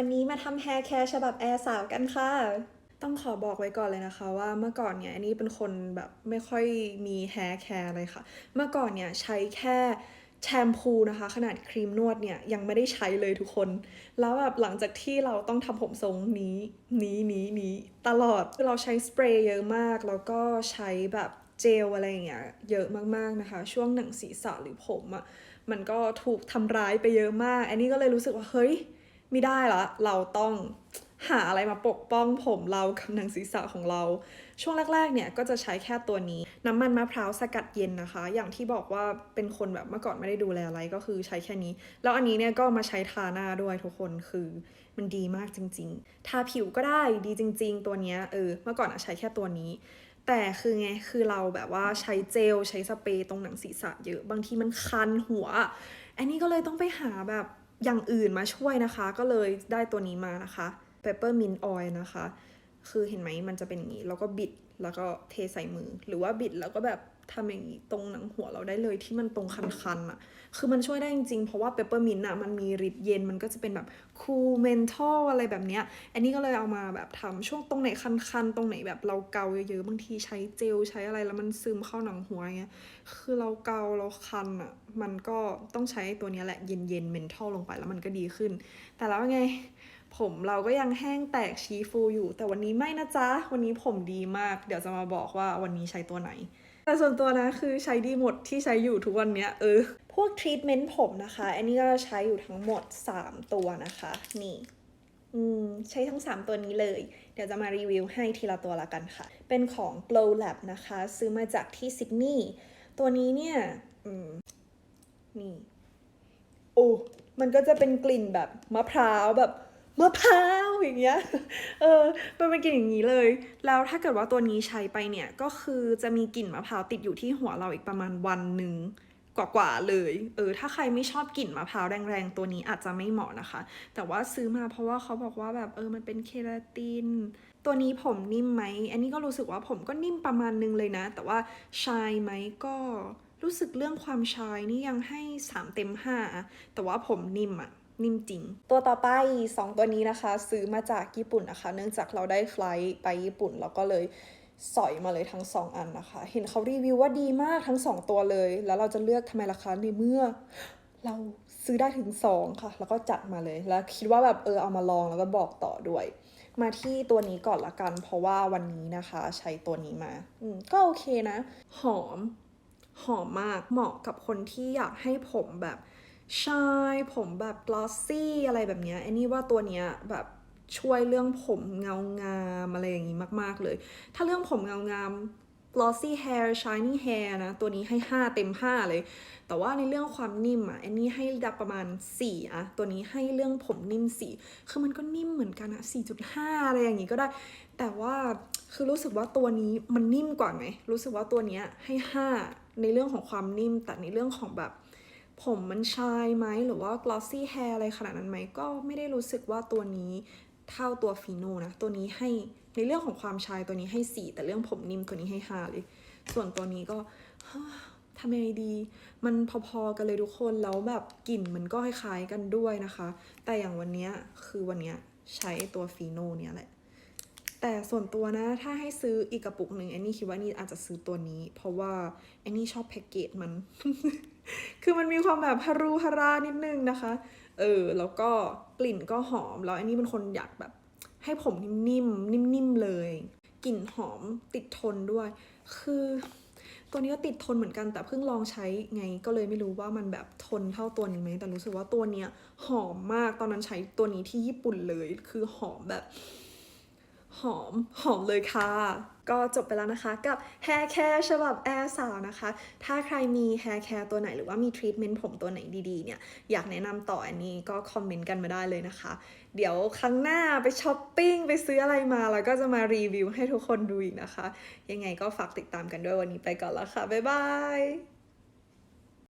วันนี้มาทำแฮร์แคร์ฉบับแอร์สาวกันค่ะ ต้องขอบอกไว้ก่อนเลยนะคะ ว่าเมื่อก่อนเนี่ยอันนี้เป็นคนแบบไม่ค่อยมีแฮร์แคร์เลยค่ะ เมื่อก่อนเนี่ยใช้แค่แชมพูนะคะ ขนาดครีมนวดเนี่ยยังไม่ได้ใช้เลยทุกคน แล้วแบบหลังจากที่เราต้องทำผมทรงนี้นี้นี้นี้ตลอดเราใช้สเปรย์เยอะมาก แล้วก็ใช้แบบเจลอะไรอย่างเงี้ยเยอะมากๆนะคะ ช่วงหนังศีรษะหรือผมอะ่ะมันก็ถูกทำร้ายไปเยอะมาก อันนี้ก็เลยรู้สึกว่าเฮ้ย ไม่ได้ละ เราต้องหาอะไรมาปกป้องผมเรากับหนังศีรษะของเรา ช่วงแรกๆเนี่ยก็จะใช้แค่ตัวนี้ น้ำมันมะพร้าวสกัดเย็นนะคะ อย่างที่บอกว่าเป็นคนแบบเมื่อก่อนไม่ได้ดูแลอะไรก็คือใช้แค่นี้ แล้วอันนี้เนี่ยก็มาใช้ทาหน้าด้วยทุกคนคือมันดีมากจริง ๆ ทาผิวก็ได้ดีจริง ๆ ตัวเนี้ยเออเมื่อก่อนอะใช้แค่ตัวนี้ แต่คือไงคือเราแบบว่าใช้เจลใช้สเปรย์ตรงหนังศีรษะเยอะบางทีมันคันหัว อันนี้ก็เลยต้องไปหาแบบ อย่างอื่นมาช่วยนะคะ ก็เลยได้ตัวนี้มานะคะ peppermint oil นะคะ คือเห็นไหมมันจะเป็นอย่างนี้ แล้วก็บิดแล้วก็เทใส่มือ หรือว่าบิดแล้วก็แบบ ทำอย่างนี้ตรงหนังหัวเราได้เลยที่มันตรงคันๆอะคือมันช่วยได้จริงๆ เพราะว่าเปปเปอร์มินต์อะมันมีฤทธิ์เย็นมันก็จะเป็นแบบคูลเมนทอลอะไรแบบเนี้ย อันนี้ก็เลยเอามาแบบทำช่วงตรงไหนคันๆ ตรงไหนแบบเราเกาเยอะๆ บางทีใช้เจลใช้อะไรแล้วมันซึมเข้าหนังหัวอย่างเงี้ย คือเราเกาเราคันอะมันก็ต้องใช้ตัวนี้แหละเย็นๆเมนทอลลงไปแล้วมันก็ดีขึ้น แต่แล้วไง ผมเราก็ยังแห้งแตกชี้ฟูอยู่ แต่วันนี้ไม่นะจ๊ะ วันนี้ผมดีมาก เดี๋ยวจะมาบอกว่าวันนี้ใช้ตัวไหน แต่ส่วนตัวนะคือใช้ดีหมดที่ใช้อยู่ทุกวันเนี้ยเออ พวกทรีทเมนต์ผมนะคะ อันนี้ก็ใช้อยู่ทั้งหมด 3 ตัวนะคะ นี่อืมใช้ทั้ง 3 ตัวนี้เลย เดี๋ยวจะมารีวิวให้ทีละตัวละกันค่ะ เป็นของ Glow Lab นะคะ ซื้อมาจากที่ซิดนีย์ ตัวนี้เนี่ย อืม นี่ โอ้ มันก็จะเป็นกลิ่นแบบมะพร้าวแบบ มะพร้าวอย่างเงี้ย เออมันเป็นกลิ่นอย่างนี้เลย แล้วถ้าเกิดว่าตัวนี้ใช้ไปเนี่ยก็คือจะมีกลิ่นมะพร้าวติดอยู่ที่หัวเราอีกประมาณวันหนึ่งกว่าๆเลย เออ ถ้าใครไม่ชอบกลิ่นมะพร้าวแรงๆ ตัวนี้อาจจะไม่เหมาะนะคะ แต่ว่าซื้อมาเพราะว่าเขาบอกว่าแบบเออ มันเป็นเคราติน ตัวนี้ผมนิ่มไหม อันนี้ก็รู้สึกว่าผมก็นิ่มประมาณนึงเลยนะ แต่ว่าชายไหมก็รู้สึกเรื่องความชายนี่ยังให้ 3 เต็ม 5 แต่ว่าผมนิ่มอะ นิ่มจริง ตัวต่อไป 2 ตัวนี้นะคะ ซื้อมาจากญี่ปุ่นนะคะ เนื่องจากเราได้ไฟลท์ไปญี่ปุ่นเราก็เลยสอยมาเลยทั้ง 2 อันนะคะ เห็นเขารีวิวว่าดีมากทั้ง 2 ตัวเลย แล้วเราจะเลือกทำไมราคาในเมื่อ เราซื้อได้ถึง 2 ค่ะ แล้วก็จัดมาเลย แล้วคิดว่าแบบเออเอามาลองแล้วก็บอกต่อด้วย มาที่ตัวนี้ก่อนละกัน เพราะว่าวันนี้นะคะใช้ตัวนี้มาอืมก็โอเคนะ หอม หอมมากเหมาะกับคนที่อยากให้ผมแบบ ชายผมแบบกลอสซี่อะไรแบบเนี้ยอันนี้ว่าตัวเนี้ยแบบช่วยเรื่องผมเงางามอะไรอย่างนี้มาก ๆ เลย ถ้าเรื่องผมเงางาม glossy hair shiny hair นะ ตัวนี้ให้ 5 เต็ม 5 เลย แต่ว่าในเรื่องความนิ่มอะอันนี้ให้ดับประมาณ 4อะตัวนี้ให้เรื่องผมนิ่ม 4 คือมันก็นิ่มเหมือนกันอะ4.5 อะไรอย่างนี้ก็ได้ แต่ว่าคือรู้สึกว่าตัวนี้มันนิ่มกว่าไหมรู้สึกว่าตัวนี้ให้ 5 ในเรื่องของความนิ่ม แต่ในเรื่องของแบบ ผมมันชายไหมหรือว่า glossy hair อะไรขนาดนั้นไหมก็ไม่ได้รู้สึกว่าตัวนี้เท่าตัวฟีโนนะ ตัวนี้ให้ในเรื่องของความชายตัวนี้ให้ 4 แต่เรื่องผมนิ่มตัวนี้ให้ 5 เลย ส่วนตัวนี้ก็ทำยังไงดี มันพอๆกันเลยทุกคน แล้วแบบกลิ่นมันก็คล้ายๆกันด้วยนะคะ แต่อย่างวันนี้คือวันนี้ใช้ตัวฟีโนเนี่ยแหละ แต่ส่วนตัวนะ ถ้าให้ซื้ออีกกระปุกหนึ่งแอนนี่คิดว่านี่อาจจะซื้อตัวนี้ เพราะว่าแอนนี่ชอบแพ็กเกจมัน คือมันมีความแบบฮารูฮารานิดนึงนะคะ เออ แล้วก็กลิ่นก็หอม แล้วแอนนี้เป็นคนอยากแบบ ให้ผมนิ่มๆนิ่มๆเลย กลิ่นหอมติดทนด้วย คือตัวนี้ก็ติดทนเหมือนกันแต่เพิ่งลองใช้ไงก็เลยไม่รู้ว่ามันแบบทนเท่าตัวนี้ไหมแต่รู้สึกว่าตัวเนี้ยหอมมากตอนนั้นใช้ตัวนี้ที่ญี่ปุ่นเลย คือหอมแบบ หอมหอมเลยค่ะ ก็จบไปแล้วนะคะกับ Hair Care ฉบับแอร์สาวนะคะ ถ้าใครมี Hair Care ตัวไหนหรือว่ามีทรีทเมนต์ผมตัวไหนดีๆ เนี่ย อยากแนะนำต่ออันนี้ก็คอมเมนต์กันมาได้เลยนะคะ เดี๋ยวครั้งหน้าไปช้อปปิ้ง ไปซื้ออะไรมา แล้วก็จะมารีวิวให้ทุกคนดูอีกนะคะ ยังไงก็ฝากติดตามกันด้วยวันนี้ไปก่อนแล้วค่ะ บ๊ายบาย